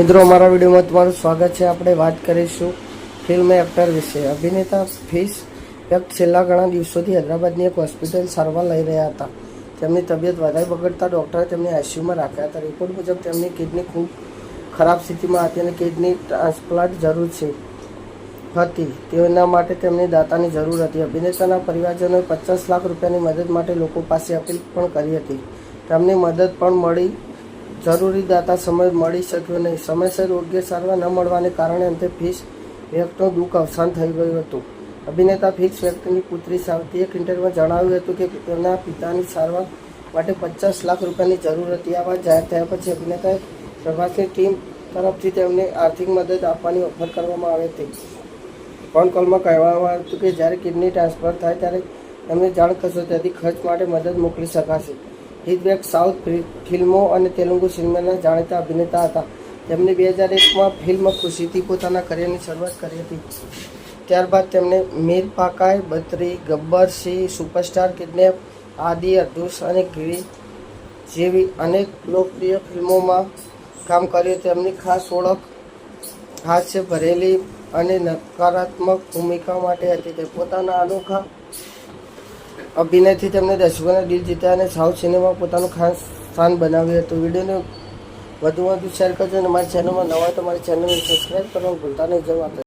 મિત્રો, અમારા વિડીયોમાં તમારું સ્વાગત છે. આપણે વાત કરીશું ફિલ્મ એક્ટર વિશે. અભિનેતા ફીસ વ્યક્ત છેલ્લા ઘણા દિવસોથી હૈદરાબાદની એક હોસ્પિટલ સારવાર લઈ રહ્યા હતા. તેમની તબિયત વધારે બગડતા ડૉક્ટરે તેમને આઈસીયુમાં રાખ્યા હતા. રિપોર્ટ મુજબ, તેમની કિડની ખૂબ ખરાબ સ્થિતિમાં હતી અને કિડની ટ્રાન્સપ્લાન્ટ જરૂર છે હતી. તેના માટે તેમને દાતાની જરૂર હતી. અભિનેતાના પરિવારજનોએ પચાસ લાખ રૂપિયાની મદદ માટે લોકો પાસે અપીલ પણ કરી હતી. તેમની મદદ પણ મળી જરૂરી દાતા સમય મળી શક્યો નહીં. સમયસર યોગ્ય સારવાર ન મળવાને કારણે અંતે ફીસ વ્યક્તનું દુઃખ અવસાન થઈ ગયું હતું. અભિનેતા ફિક્સ વ્યક્તિની પુત્રી સાવતી એક ઇન્ટરવ્યુમાં જણાવ્યું હતું કે તેમના પિતાની સારવાર માટે પચાસ લાખ રૂપિયાની જરૂર હતી. આ વાત જાહેર થયા પછી અભિનેતાએ પ્રભાસની ટીમ તરફથી તેમને આર્થિક મદદ આપવાની ઓફર કરવામાં આવી હતી ફોન કોલમાં કહેવામાં હતું કે જ્યારે કિડની ટ્રાન્સફર થાય ત્યારે તમને જાણ કરશો, તેથી ખર્ચ માટે મદદ મોકલી શકાશે. હિતવેક સાઉથ ફિલ્મો અને તેલુગુ સિનેમાના જાણીતા અભિનેતા હતા. તેમણે બે હજાર એકમાં ફિલ્મ ખુશીથી પોતાના કરિયરની શરૂઆત કરી હતી. ત્યારબાદ તેમણે મીર પાકાય બત્રી, ગબ્બર સિંહ, સુપરસ્ટાર કિડનેપ, આદિ અર્ધુસ અને ગીરી જેવી અનેક લોકપ્રિય ફિલ્મોમાં કામ કર્યું. તેમની ખાસ ઓળખ હાસ્ય ભરેલી અને નકારાત્મક ભૂમિકા માટે હતી. તે પોતાના અનોખા અભિનયથી તેમને દર્શકોના દિલ જીત્યા અને સાઉથ સિનેમા પોતાનું ખાસ સ્થાન બનાવ્યું હતું. વિડીયોને વધુ વધુ શેર કરજો અને મારી ચેનલમાં નવા તો મારી ચેનલને સબસ્ક્રાઈબ કરવાનું ભૂલતા નહીં. જવા